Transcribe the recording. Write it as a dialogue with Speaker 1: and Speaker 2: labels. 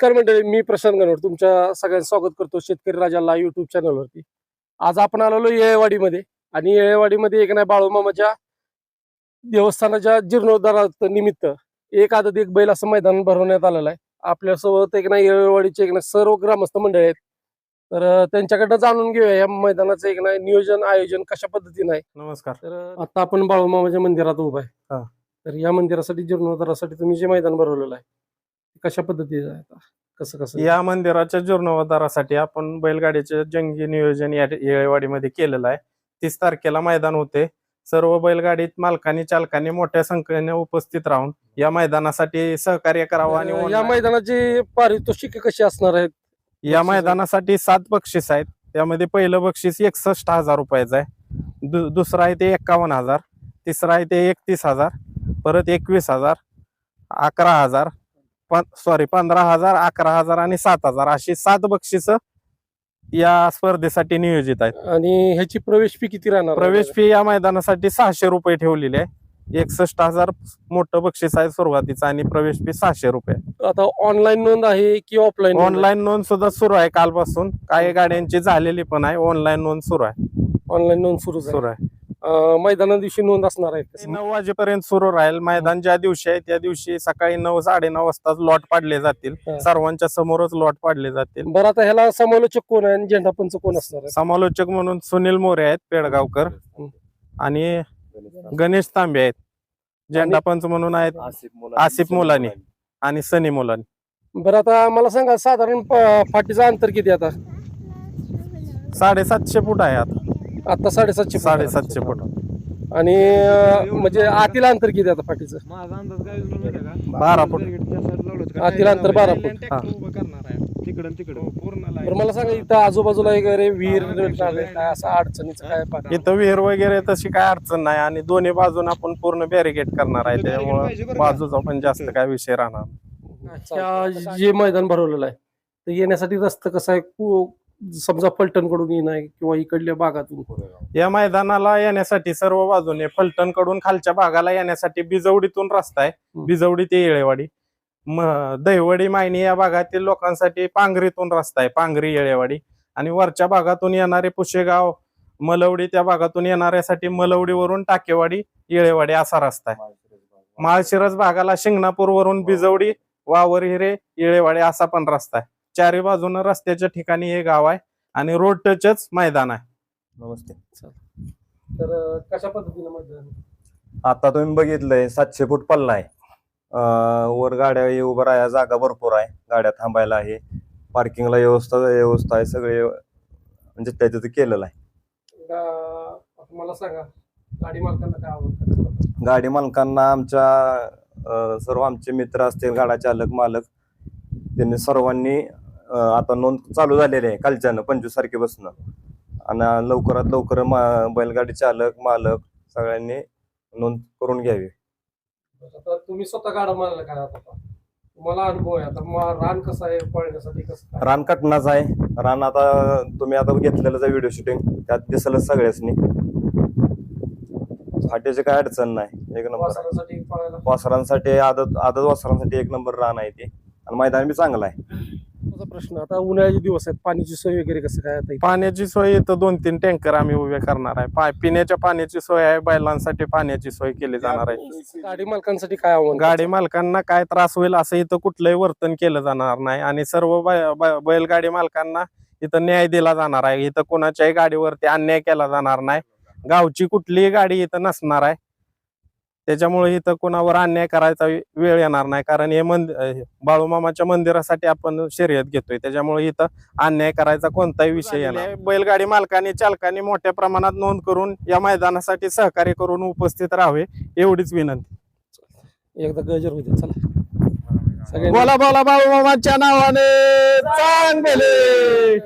Speaker 1: नमस्कार मंडळी मी प्रशांत गणवट तुमच्या सगळ्यांचं स्वागत करतो शेतकरी राजाला युट्यूब चॅनलवरती आज आपण आलेलो येळेवाडीमध्ये आणि येळेवाडीमध्ये एक नाही बाळूमामाच्या देवस्थानाच्या जीर्णोद्धारात निमित्त एक आदत एक बैल असं मैदान भरवण्यात आलेलं आहे. आपल्यासोबत एक नाही येळेवाडीचे एक नाही सर्व ग्रामस्थ मंडळी आहेत. तर त्यांच्याकडनं जाणून घेऊया या मैदानाचं एक नाही नियोजन आयोजन कशा पद्धतीने आहे?
Speaker 2: नमस्कार.
Speaker 1: तर आता आपण बाळूमामाच्या मंदिरात उभा आहे. तर या मंदिरासाठी जीर्णोद्धारासाठी तुम्ही जे मैदान भरवलेलं आहे कशा पद्धतीचं आहे आता? कसं कसं?
Speaker 2: या मंदिराच्या जीर्णोद्धारासाठी आपण बैलगाडीचे जंगी नियोजन या येळेवाडीमध्ये केलेलं आहे. तीस तारखेला मैदान होते. सर्व बैलगाडीत मालकांनी चालकांनी मोठ्या संख्येने उपस्थित राहून या मैदानासाठी सहकार्य करावं आणि
Speaker 1: या
Speaker 2: online-
Speaker 1: मैदानाची पारितोषिक कशी असणार आहेत?
Speaker 2: या मैदानासाठी सात बक्षीस आहेत. त्यामध्ये पहिलं बक्षीस एकसष्ट हजार रुपयाचं आहे. दु- दुसरं आहे ते एकावन्न हजार. तिसरं आहे ते एकतीस हजार. परत एकवीस हजार. अकरा हजार. सॉरी पंधरा हजार अकरा हजार आणि सात हजार अशी सात बक्षिस या स्पर्धेसाठी नियोजित आहेत.
Speaker 1: आणि ह्याची प्रवेश फी किती राहणार?
Speaker 2: प्रवेश फी या मैदानासाठी सहाशे रुपये ठेवलेली आहे. एकसष्ट हजार मोठं बक्षीस आहे सुरुवातीचं आणि प्रवेश फी सहाशे रुपये
Speaker 1: आता ऑनलाईन नोंद आहे की ऑफलाईन
Speaker 2: ऑनलाईन नोंद सुद्धा सुरू आहे कालपासून. काही गाड्यांची झालेली पण आहे. ऑनलाईन नोंद सुरू आहे.
Speaker 1: ऑनलाईन नोंद सुरू
Speaker 2: सुरू आहे.
Speaker 1: मैदाना दिवशी नोंद असणार आहे.
Speaker 2: नऊ वाजेपर्यंत सुरू राहील. मैदान ज्या दिवशी आहे त्या दिवशी सकाळी नऊ साडेनऊ वाजता लॉट पाडले जातील. सर्वांच्या समोरच लॉट पाडले जातील.
Speaker 1: बरं आता ह्याला समालोचक कोण आहे आणि झेंडा पंच कोण असणार आहे?
Speaker 2: समालोचक म्हणून सुनील मोरे आहेत पेडगावकर. आणि गणेश तांबे आहेत. झेंडा पंच म्हणून आहेत आसिफ मुलानी. आणि सनी मुलानी.
Speaker 1: बरं आता मला सांगा साधारण फाटीचं अंतर किती आता?
Speaker 2: साडेसातशे फूट आहे आता.
Speaker 1: आता साडेसातशे फूट.
Speaker 2: साडेसातशे फूट
Speaker 1: आणि अं, म्हणजे आतील अंतर किती आता फाटीचं
Speaker 3: माझा अंदाज काय झाला माहिती आहे का?
Speaker 2: बारा फूट.
Speaker 3: त्या side ला लावलं का?
Speaker 1: हा, तिला अंतर बारा फूट.
Speaker 3: tractor उभं करणार आहे. तिकडं आणि तिकडं पूर्ण line.
Speaker 1: बरं मला सांगा इथं आजूबाजूला वगैरे विहीर नाले काय असं अडचणीचं काय पाणी
Speaker 2: इथं विहीर वगैरे तशी काय अडचण नाही आणि दोन्ही बाजून आपण पूर्ण बॅरिकेड करणार आहे त्यामुळे? बाजूचा पण जास्त काय विषय राहणार नाही.
Speaker 1: ह्या जे मैदान भरवलेलं आहे तर येण्यासाठी रस्ता कसा आहे कु- समजा फलटणकडून येणं आहे किंवा इकडल्या भागातून.
Speaker 2: या मैदानाला येण्यासाठी सर्व बाजूने फलटणकडून खालच्या भागाला येण्यासाठी बिजवडीतून रस्ता आहे. बिजवडी ते येळेवाडी. दहिवडी मायनी या भागातील लोकांसाठी पांगरीतून रस्ता आहे पांगरी येळेवाडी. आणि वरच्या भागातून येणारे पुशेगाव मलवडी त्या भागातून येणाऱ्यासाठी मलवडीवरून टाकेवाडी येळेवाडी असा रस्ता आहे. माळशिरस भागाला शिंगणापूर वरून बिजवडी वावर हिरे येळेवाडी असा पण रस्ता आहे. चारी बाजूनं रस्त्याच्या ठिकाणी हे गाव आहे आणि रोड टचच मैदान आहे.
Speaker 4: नमस्ते.
Speaker 1: तर अं, कशा पद्धतीने मैदान
Speaker 4: आता तुम्ही बघितलंय सातशे फूट पल्ला आहे. अं, वर गाड्या हे उभं राहायला जागा भरपूर आहे. गाड्या थांबायला आहे. पार्किंगला व्यवस्था व्यवस्था आहे. सगळे म्हणजे त्याचं ते केलेलं आहे.
Speaker 1: गा- आता मला सांगा गाडी मालकांना काय आवडतं?
Speaker 4: गाडी मालकांना आमच्या अं, सर्व आमचे मित्र असतील गाडा चालक मालक त्यांनी सर्वांनी आता नोंद चालू झालेली आहे कालच्यानं पंचवीस तारखेपासून. आणि लवकरात लवकर मा- बैलगाडी चालक मालक सगळ्यांनी नोंद करून घ्यावी.
Speaker 1: आता तुम्ही स्वतः गाडा मारला काय आता? तुम्हाला अनुभव आहे. आता रान कसं आहे? पळण्यासाठी कसं काय?
Speaker 4: रान कटनाच आहे. रान आता तुम्ही आता घेतलेलं आहे व्हिडिओ शूटिंग त्यात दिसलंच सगळ्यासनी. फाट्याची काय अडचण नाही. एक नंबर.
Speaker 1: वासरासाठी पळायला.
Speaker 4: वासरांसाठी आदत आदत वासरांसाठी एक नंबर रान आहे ते. आणि मैदान बी चांगलं आहे.
Speaker 1: माझा प्रश्न. आता उन्हाळ्याचे दिवस आहेत. पाण्याची सोय वगैरे कसं काय आता?
Speaker 2: पाण्याची सोय इथं दोन तीन टँकर आम्ही उभे करणार आहे. पा- पिण्याच्या पाण्याची सोय आहे. बैलांसाठी पाण्याची सोय केली जाणार आहे.
Speaker 1: गाडी मालकांसाठी काय आव्हान
Speaker 2: गाडी मालकांना काय त्रास होईल असं इथं कुठलंही वर्तन केलं जाणार नाही. आणि सर्व बै- बै- बैलगाडी मालकांना इथं न्याय दिला जाणार आहे. इथं कोणाच्याही गाडीवरती अन्याय केला जाणार नाही. गावची कुठलीही गाडी इथं नसणार आहे. त्याच्यामुळे इथं कोणावर अन्याय करायचा वेळ येणार नाही. कारण हे मंद अं, बाळूमामाच्या मंदिरासाठी आपण शर्यत घेतोय. त्याच्यामुळे इथं अन्याय करायचा कोणताही विषय येणार नाही. बैलगाडी मालकांनी चालकांनी मोठ्या प्रमाणात नोंद करून या मैदानासाठी सहकार्य करून उपस्थित राहावे एवढीच विनंती.
Speaker 1: एकदा गजर होते चला.
Speaker 2: बोला बोला बाळूमामाच्या नावाने चांगले.